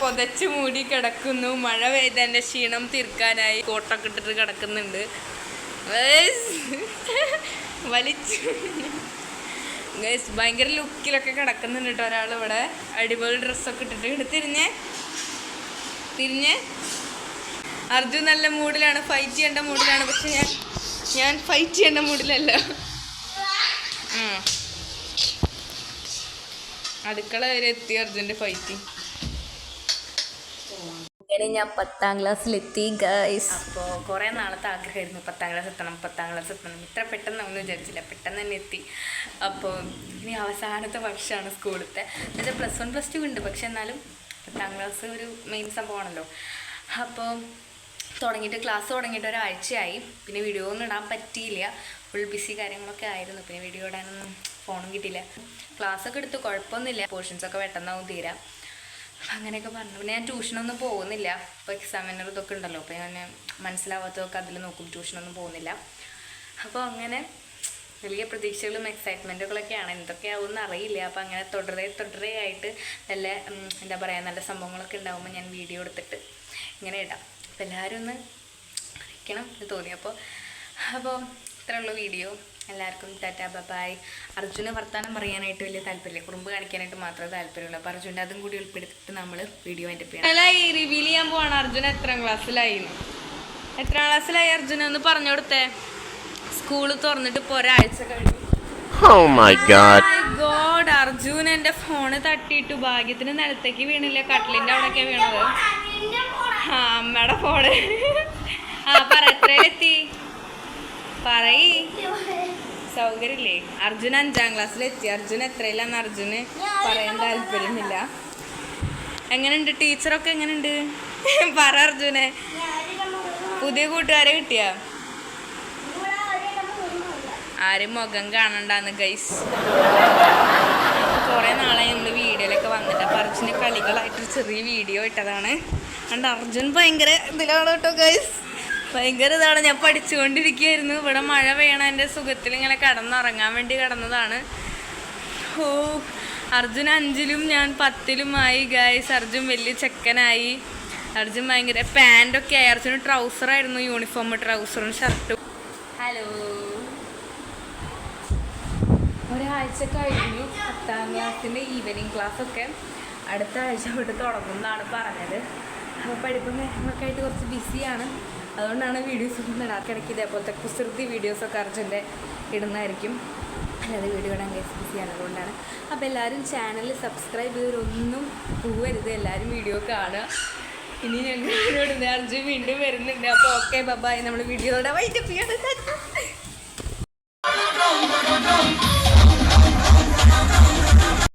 പൊതച്ച് മൂടി കിടക്കുന്നു. മഴ പെയ്തതിന്റെ ക്ഷീണം തീർക്കാനായി കോട്ടൊക്കെ ഇട്ടിട്ട് കിടക്കുന്നുണ്ട്. വലിച്ചു. ഗയ്സ്, ഭയങ്കര ലുക്കിലൊക്കെ കിടക്കുന്നുണ്ട് കേട്ടോ ഒരാൾ ഇവിടെ. അടിപൊളി ഡ്രസ്സൊക്കെ ഇട്ടിട്ട് ഇങ്ങട് തിരിഞ്ഞേ. തിരിഞ്ഞേ. അർജുൻ നല്ല മൂഡിലാണ്. ഫൈറ്റ് ചെയ്യേണ്ട മൂഡിലാണ്. പക്ഷെ ഞാൻ ഞാൻ ഫൈറ്റ് ചെയ്യേണ്ട മൂഡിലല്ല. അടുക്കള വരെ എത്തി അർജുന്റെ ഫൈറ്റ് അങ്ങനെ ഞാൻ പത്താം ക്ലാസ്സിലെത്തി ഗൈസ് അപ്പോൾ കുറേ നാളത്തെ ആഗ്രഹമായിരുന്നു പത്താം ക്ലാസ് എത്തണം പത്താം ക്ലാസ് എത്തണം. ഇത്ര പെട്ടെന്ന് ഒന്നും വിചാരിച്ചില്ല പെട്ടെന്ന് തന്നെ എത്തി. അപ്പോൾ ഇനി അവസാനത്തെ വർഷമാണ് സ്കൂളത്തെ എന്നുവെച്ചാൽ പ്ലസ് വൺ പ്ലസ് ടു ഉണ്ട് പക്ഷെ എന്നാലും പത്താം ക്ലാസ് ഒരു മെയിൻ സംഭവമാണല്ലോ. അപ്പോൾ തുടങ്ങിയിട്ട് ക്ലാസ് തുടങ്ങിയിട്ട് ഒരാഴ്ചയായി. പിന്നെ വീഡിയോ ഒന്നും ഇടാൻ പറ്റിയില്ല. ഫുൾ ബിസി കാര്യങ്ങളൊക്കെ ആയിരുന്നു. പിന്നെ വീഡിയോ ഇടാനൊന്നും ഫോണും കിട്ടിയില്ല. ക്ലാസ്സൊക്കെ എടുത്ത് കുഴപ്പമൊന്നുമില്ല. പോർഷൻസൊക്കെ പെട്ടെന്നാവും തീരാം. അങ്ങനെയൊക്കെ പറഞ്ഞു. പിന്നെ ഞാൻ ട്യൂഷനൊന്നും പോകുന്നില്ല. ഇപ്പോൾ എക്സാമിനർ ഇതൊക്കെ ഉണ്ടല്ലോ. അപ്പോൾ ഞാൻ മനസ്സിലാവാത്തതൊക്കെ അതിൽ നോക്കും. ട്യൂഷനൊന്നും പോകുന്നില്ല. അപ്പോൾ അങ്ങനെ വലിയ പ്രതീക്ഷകളും എക്സൈറ്റ്മെന്റുകളൊക്കെയാണ് എന്തൊക്കെയാവുമെന്ന് അറിയില്ല. അപ്പോൾ അങ്ങനെ തുടരെ തുടരെ ആയിട്ട് നല്ല എന്താ പറയുക നല്ല സംഭവങ്ങളൊക്കെ ഉണ്ടാകുമ്പോൾ ഞാൻ വീഡിയോ എടുത്തിട്ട് ഇങ്ങനെ ഇടാം. അപ്പോൾ എല്ലാവരും ഒന്ന് അറിയിക്കണം എന്ന് തോന്നി. അപ്പോൾ അപ്പോൾ ഇത്രയുള്ള വീഡിയോ. എല്ലാവർക്കും ടാറ്റ ബബായ്. അർജുന് വർത്താനം പറയാനായിട്ട് വലിയ താല്പര്യമില്ല. കുറുമ്പ് കാണിക്കാനായിട്ട് മാത്രമേ താല്പര്യമുള്ളൂ. അപ്പോൾ അർജുന്റെ അതും കൂടി ഉൾപ്പെടുത്തിയിട്ട് നമ്മൾ വീഡിയോ എന്റെ പേര് റിവീൽ ചെയ്യാൻ പോവാണ് അർജുൻ എത്രാം ക്ലാസ്സിലായി എത്രാം ക്ലാസ്സിലായി അർജുന? ഒന്ന് പറഞ്ഞു കൊടുത്തേ. സ്കൂൾ തുറന്നിട്ട് ഇപ്പോൾ ഒരാഴ്ച കഴിഞ്ഞു. Oh my god. God Arjun എന്റെ ഫോണ് തട്ടിയിട്ടു. ഭാഗ്യത്തിന് നിലത്തേക്ക് വീണില്ല. കട്ടിലിന്റെ അവിടെയൊക്കെ വീണത്. ആ അമ്മയുടെ ഫോണ് ആ പറ എത്രയിലെത്തി? പറയ്. സൗകര്യമില്ലേ അർജുൻ അഞ്ചാം ക്ലാസ്സിലെത്തി. അർജുൻ എത്രയിലാന്ന് അർജുന് പറയാൻ താല്പര്യമില്ല. എങ്ങനെയുണ്ട് ടീച്ചറൊക്കെ എങ്ങനെയുണ്ട് പറ അർജുനെ. പുതിയ കൂട്ടുകാരെ കിട്ടിയ? ആരും മുഖം കാണണ്ടാന്ന് ഗൈസ് കുറേ നാളായി നമ്മൾ വീഡിയോയിലൊക്കെ വന്നിട്ട് അപ്പോൾ അർജുന്റെ കളികളായിട്ട് ചെറിയ വീഡിയോ ഇട്ടതാണ്. അതുകൊണ്ട് അർജുൻ ഭയങ്കര ഇതിലാണ് കേട്ടോ ഗൈസ് ഭയങ്കര ഇതാണ്. ഞാൻ പഠിച്ചുകൊണ്ടിരിക്കുകയായിരുന്നു. ഇവിടെ മഴ പെയ്യണ എന്റെ സുഖത്തിൽ ഇങ്ങനെ കടന്നുറങ്ങാൻ വേണ്ടി കടന്നതാണ്. ഓ അർജുൻ അഞ്ചിലും ഞാൻ പത്തിലുമായി ഗായ്സ് അർജുൻ വലിയ ചെക്കനായി. അർജുൻ ഭയങ്കര പാന്റൊക്കെ ആയി. അർജുന് ട്രൗസറായിരുന്നു യൂണിഫോം ട്രൗസറും ഷർട്ടും ഹലോ ഒരാഴ്ച കഴിഞ്ഞു. പത്താം ക്ലാസ്സിന്റെ ഈവനിങ് ക്ലാസ്സൊക്കെ അടുത്ത ആഴ്ച തൊട്ട് തുടങ്ങുമെന്നാണ് പറഞ്ഞത്. പഠിപ്പും കാര്യങ്ങളൊക്കെ ആയിട്ട് കുറച്ച് ബിസിയാണ്. അതുകൊണ്ടാണ് വീഡിയോസ് ഒന്നും ഇടാത്ത ഇടയ്ക്ക് ഇതേപോലത്തെ കുസൃതി വീഡിയോസൊക്കെ അർജന്റെ ഇടുന്നതായിരിക്കും. അല്ലാതെ വീഡിയോ ഇടാൻ കേസ് ബിസിയാണ്. അതുകൊണ്ടാണ്. അപ്പോൾ എല്ലാവരും ചാനൽ സബ്സ്ക്രൈബ് ചെയ്തൊരൊന്നും പോവരുത്. എല്ലാവരും വീഡിയോ കാണുക. ഇനി ഞങ്ങൾ വീഡിയോ ഇടുന്ന അർജുൻ വീണ്ടും വരുന്നുണ്ട്. അപ്പോൾ ഓക്കെ ബബായ് നമ്മൾ വീഡിയോയുടെ വൈകിട്ട് ചെയ്യണം